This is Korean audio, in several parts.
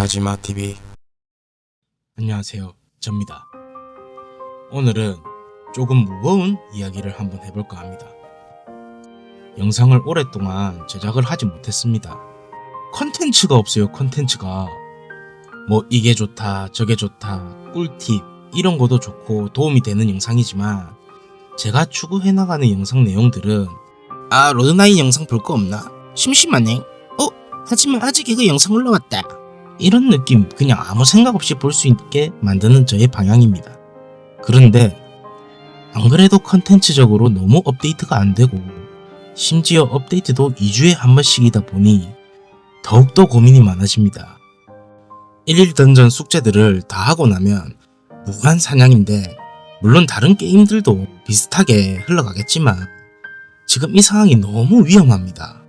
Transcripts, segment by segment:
하지마 TV 안녕하세요. 접니다. 오늘은 조금 무거운 이야기를 한번 해볼까 합니다. 영상을 오랫동안 제작을 하지 못했습니다. 컨텐츠가 없어요, 컨텐츠가. 뭐, 이게 좋다, 저게 좋다, 꿀팁, 이런 것도 좋고 도움이 되는 영상이지만, 제가 추구해 나가는 영상 내용들은, 아, 로드나인 영상 볼 거 없나? 심심하네. 어? 하지만 아직 이거 영상 올라왔다. 이런 느낌 그냥 아무 생각 없이 볼 수 있게 만드는 저의 방향입니다. 그런데 안 그래도 컨텐츠적으로 너무 업데이트가 안 되고 심지어 업데이트도 2주에 한 번씩이다 보니 더욱더 고민이 많아집니다. 1일 던전 숙제들을 다 하고 나면 무한 사냥인데 물론 다른 게임들도 비슷하게 흘러가겠지만 지금 이 상황이 너무 위험합니다.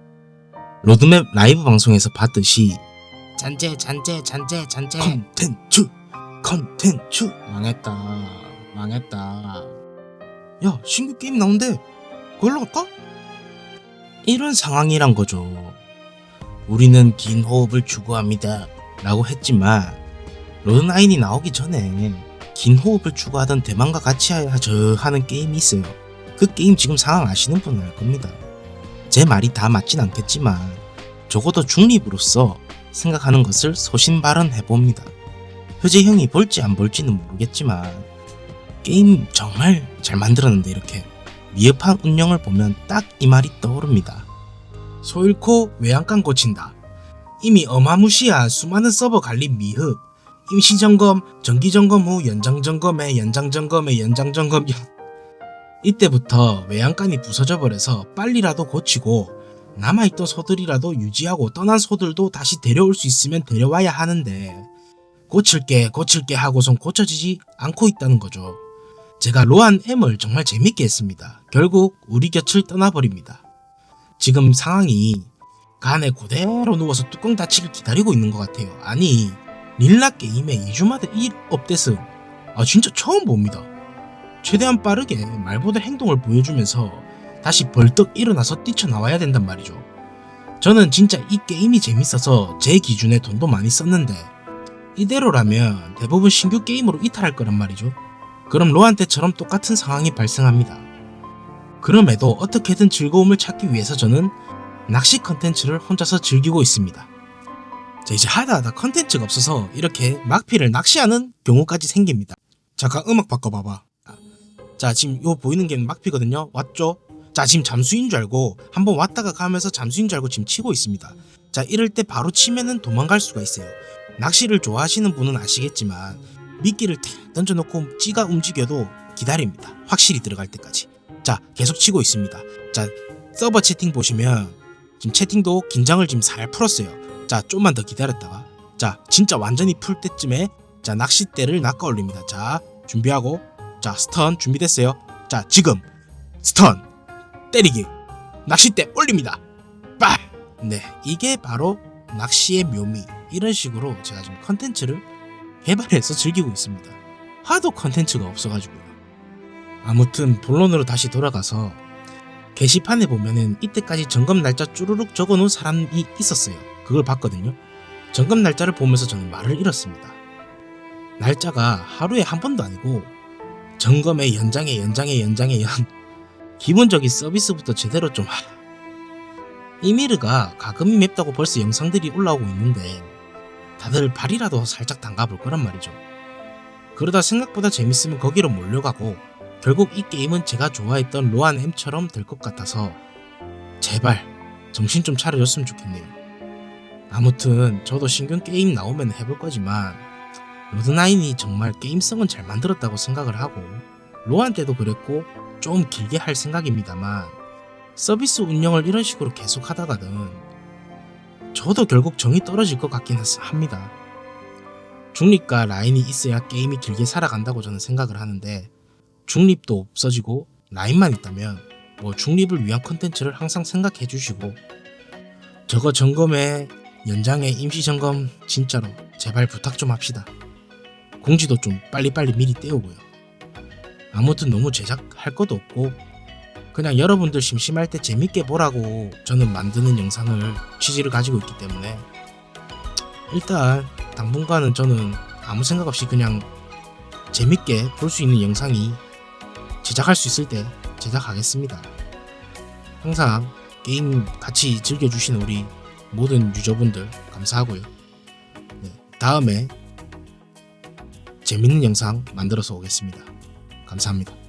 로드맵 라이브 방송에서 봤듯이 잔재 잔재 잔재 잔재. 컨텐츠 컨텐츠. 망했다 망했다. 야 신규 게임 나온대. 그걸로 갈까? 이런 상황이란 거죠. 우리는 긴 호흡을 추구합니다 라고 했지만 로드나인이 나오기 전에 긴 호흡을 추구하던 대만과 같이 하저 하는 게임이 있어요. 그 게임 지금 상황 아시는 분은 알 겁니다. 제 말이 다 맞진 않겠지만 적어도 중립으로서 생각하는 것을 소신 발언해 봅니다. 효재 형이 볼지 안 볼지는 모르겠지만 게임 정말 잘 만들었는데 이렇게 미흡한 운영을 보면 딱 이 말이 떠오릅니다. 소 잃고 외양간 고친다. 이미 어마무시한 수많은 서버 관리 미흡, 임시 점검, 정기 점검 후 연장 점검에 연장 점검에 연장 점검 이때부터 외양간이 부서져 버려서 빨리라도 고치고 남아있던 소들이라도 유지하고 떠난 소들도 다시 데려올 수 있으면 데려와야 하는데 고칠게 고칠게 하고선 고쳐지지 않고 있다는 거죠. 제가 로한 M을 정말 재밌게 했습니다. 결국 우리 곁을 떠나버립니다. 지금 상황이 간에 그대로 누워서 뚜껑 닫히길 기다리고 있는 것 같아요. 아니 릴라 게임에 2주마다 1 업데이트 아 진짜 처음 봅니다. 최대한 빠르게 말보다 행동을 보여주면서 다시 벌떡 일어나서 뛰쳐나와야 된단 말이죠. 저는 진짜 이 게임이 재밌어서 제 기준에 돈도 많이 썼는데 이대로라면 대부분 신규 게임으로 이탈할 거란 말이죠. 그럼 로한 때처럼 똑같은 상황이 발생합니다. 그럼에도 어떻게든 즐거움을 찾기 위해서 저는 낚시 컨텐츠를 혼자서 즐기고 있습니다. 자 이제 하다 하다 컨텐츠가 없어서 이렇게 막피를 낚시하는 경우까지 생깁니다. 잠깐 음악 바꿔봐봐. 자 지금 요 보이는 게 막피거든요. 왔죠? 자 지금 잠수인 줄 알고 한번 왔다가 가면서 잠수인 줄 알고 지금 치고 있습니다. 자 이럴 때 바로 치면은 도망갈 수가 있어요. 낚시를 좋아하시는 분은 아시겠지만 미끼를 탁 던져놓고 찌가 움직여도 기다립니다. 확실히 들어갈 때까지. 자 계속 치고 있습니다. 자 서버 채팅 보시면 지금 채팅도 긴장을 지금 살 풀었어요. 자 좀만 더 기다렸다가. 자 진짜 완전히 풀 때쯤에 자 낚싯대를 낚아 올립니다. 자 준비하고. 자 스턴 준비됐어요. 자 지금 스턴 때리기. 낚싯대 올립니다. 빠! 네 이게 바로 낚시의 묘미. 이런 식으로 제가 지금 컨텐츠를 개발해서 즐기고 있습니다. 하도 컨텐츠가 없어가지고요. 아무튼 본론으로 다시 돌아가서 게시판에 보면은 이때까지 점검 날짜 쭈루룩 적어놓은 사람이 있었어요. 그걸 봤거든요. 점검 날짜를 보면서 저는 말을 잃었습니다. 날짜가 하루에 한 번도 아니고 점검에 연장에 연장에 연장에 연 기본적인 서비스부터 제대로 좀 하. 이미르가 가금이 맵다고 벌써 영상들이 올라오고 있는데 다들 발이라도 살짝 담가볼 거란 말이죠. 그러다 생각보다 재밌으면 거기로 몰려가고 결국 이 게임은 제가 좋아했던 로안 M처럼 될 것 같아서 제발 정신 좀 차려줬으면 좋겠네요. 아무튼 저도 신규 게임 나오면 해볼 거지만 로드나인이 정말 게임성은 잘 만들었다고 생각을 하고 로안 때도 그랬고 좀 길게 할 생각입니다만 서비스 운영을 이런 식으로 계속 하다가는 저도 결국 정이 떨어질 것 같긴 합니다. 중립과 라인이 있어야 게임이 길게 살아간다고 저는 생각을 하는데 중립도 없어지고 라인만 있다면 뭐 중립을 위한 컨텐츠를 항상 생각해 주시고 저거 점검에 연장에 임시 점검 진짜로 제발 부탁 좀 합시다. 공지도 좀 빨리빨리 미리 떼오고요. 아무튼 너무 제작할 것도 없고 그냥 여러분들 심심할 때 재밌게 보라고 저는 만드는 영상을 취지를 가지고 있기 때문에 일단 당분간은 저는 아무 생각 없이 그냥 재밌게 볼 수 있는 영상이 제작할 수 있을 때 제작하겠습니다. 항상 게임 같이 즐겨주신 우리 모든 유저분들 감사하고요. 네, 다음에 재밌는 영상 만들어서 오겠습니다. 감사합니다.